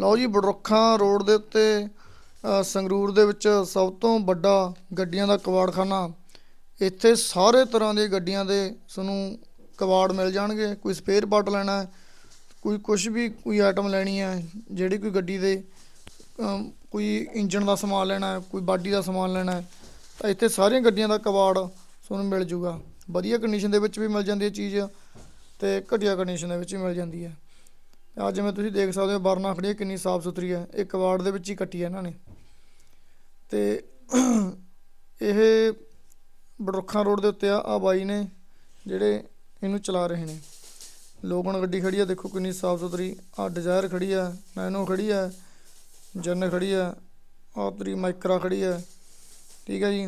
ਲਓ ਜੀ ਬੜਰੁੱਖਾਂ ਰੋਡ ਦੇ ਉੱਤੇ ਸੰਗਰੂਰ ਦੇ ਵਿੱਚ ਸਭ ਤੋਂ ਵੱਡਾ ਗੱਡੀਆਂ ਦਾ ਕਬਾੜਖਾਨਾ। ਇੱਥੇ ਸਾਰੇ ਤਰ੍ਹਾਂ ਦੀਆਂ ਗੱਡੀਆਂ ਦੇ ਤੁਹਾਨੂੰ ਕਬਾੜ ਮਿਲ ਜਾਣਗੇ। ਕੋਈ ਸਪੇਅਰ ਪਾਰਟ ਲੈਣਾ ਕੋਈ ਕੁਝ ਵੀ, ਕੋਈ ਆਈਟਮ ਲੈਣੀ ਹੈ, ਜਿਹੜੀ ਕੋਈ ਗੱਡੀ ਦੇ ਕੋਈ ਇੰਜਨ ਦਾ ਸਮਾਨ ਲੈਣਾ ਕੋਈ ਬਾਡੀ ਦਾ ਸਮਾਨ ਲੈਣਾ ਤਾਂ ਇੱਥੇ ਸਾਰੀਆਂ ਗੱਡੀਆਂ ਦਾ ਕਬਾੜ ਤੁਹਾਨੂੰ ਮਿਲ ਜੂਗਾ। ਵਧੀਆ ਕੰਡੀਸ਼ਨ ਦੇ ਵਿੱਚ ਵੀ ਮਿਲ ਜਾਂਦੀ ਹੈ ਚੀਜ਼ ਤੇ ਘਟੀਆ ਕੰਡੀਸ਼ਨ ਦੇ ਵਿੱਚ ਵੀ ਮਿਲ ਜਾਂਦੀ ਹੈ। ਅੱਜ ਜਿਵੇਂ ਤੁਸੀਂ ਦੇਖ ਸਕਦੇ ਹੋ ਬਰਨਾ ਖੜੀ ਹੈ, ਕਿੰਨੀ ਸਾਫ਼ ਸੁਥਰੀ ਹੈ। ਇਹ ਕਬਾੜ ਦੇ ਵਿੱਚ ਹੀ ਕੱਟੀ ਹੈ ਇਹਨਾਂ ਨੇ। ਤੇ ਇਹ ਬੜਰੁੱਖਾਂ ਰੋਡ ਦੇ ਉੱਤੇ ਆ ਆ ਬਾਈ ਨੇ ਜਿਹੜੇ ਇਹਨੂੰ ਚਲਾ ਰਹੇ ਨੇ। ਲੋਗਨ ਗੱਡੀ ਖੜੀ ਆ ਦੇਖੋ ਕਿੰਨੀ ਸਾਫ਼ ਸੁਥਰੀ। ਆ ਡਿਜ਼ਾਇਰ ਖੜੀ ਆ ਨੈਨੋ ਖੜੀ ਆ ਜਨ ਖੜੀ ਆ ਆ ਤਰੀ ਮਾਈਕਰਾ ਖੜੀ ਆ ਠੀਕ ਹੈ ਜੀ।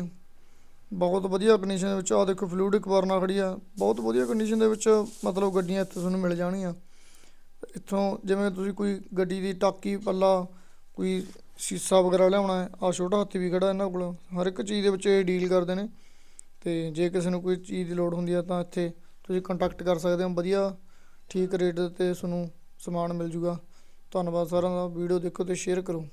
ਬਹੁਤ ਵਧੀਆ ਕੰਡੀਸ਼ਨ ਦੇ ਵਿੱਚ ਆ ਦੇਖੋ ਫਲੂਇਡਿਕ ਵਰਨਾ ਖੜੀ ਆ ਬਹੁਤ ਵਧੀਆ ਕੰਡੀਸ਼ਨ ਦੇ ਵਿੱਚ ਮਤਲਬ ਗੱਡੀਆਂ ਇੱਥੇ ਤੁਹਾਨੂੰ ਮਿਲ ਜਾਣਗੀਆਂ। ਇੱਥੋਂ ਜਿਵੇਂ ਤੁਸੀਂ ਕੋਈ ਗੱਡੀ ਦੀ ਟਾਕੀ ਪੱਲਾ, ਕੋਈ ਸ਼ੀਸ਼ਾ ਵਗੈਰਾ ਲਿਆਉਣਾ ਆ ਛੋਟਾ ਹਾਥੀ ਵੀ ਖੜਾ ਇਹਨਾਂ ਕੋਲ, ਹਰ ਇੱਕ ਚੀਜ਼ ਦੇ ਵਿੱਚ ਇਹ ਡੀਲ ਕਰਦੇ ਨੇ। ਤੇ ਜੇ ਕਿਸੇ ਨੂੰ ਕੋਈ ਚੀਜ਼ ਦੀ ਲੋੜ ਹੁੰਦੀ ਹੈ ਤਾਂ ਇੱਥੇ ਤੁਸੀਂ ਕੰਟੈਕਟ ਕਰ ਸਕਦੇ ਹੋ, ਵਧੀਆ ਠੀਕ ਰੇਟ ਤੇ ਤੁਹਾਨੂੰ ਸਮਾਨ ਮਿਲ ਜੂਗਾ। ਧੰਨਵਾਦ ਸਾਰਿਆਂ ਦਾ, ਵੀਡੀਓ ਦੇਖੋ ਤੇ ਸ਼ੇਅਰ ਕਰੋ।